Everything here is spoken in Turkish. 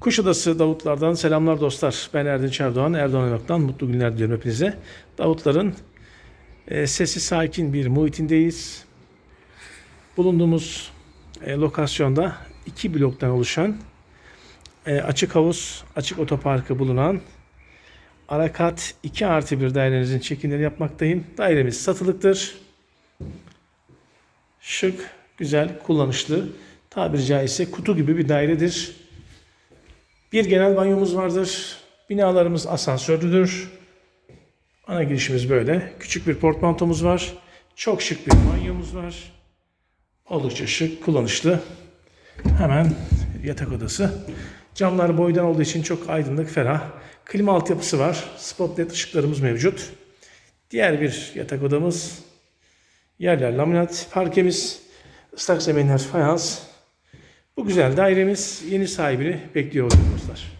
Kuşadası Davutlardan selamlar dostlar. Ben Erdinç Erdoğan. Erdoğan Evak'tan mutlu günler diliyorum hepinize. Davutların e, sesi sakin bir muhitindeyiz. Bulunduğumuz e, lokasyonda iki bloktan oluşan e, açık havuz, açık otoparkı bulunan Arakat 2 artı 1 dairemizin çekimleri yapmaktayım. Dairemiz satılıktır. Şık, güzel, kullanışlı. Tabiri caizse kutu gibi bir dairedir. Bir genel banyomuz vardır. Binalarımız asansörlüdür. Ana girişimiz böyle. Küçük bir portmantomuz var. Çok şık bir banyomuz var. Oldukça şık, kullanışlı. Hemen yatak odası. Camlar boydan olduğu için çok aydınlık, ferah. Klima altyapısı var. Spotlight ışıklarımız mevcut. Diğer bir yatak odamız. Yerler laminat. Parkemiz, ıslak zeminler fayans. Bu güzel dairemiz yeni sahibini bekliyor dostlar.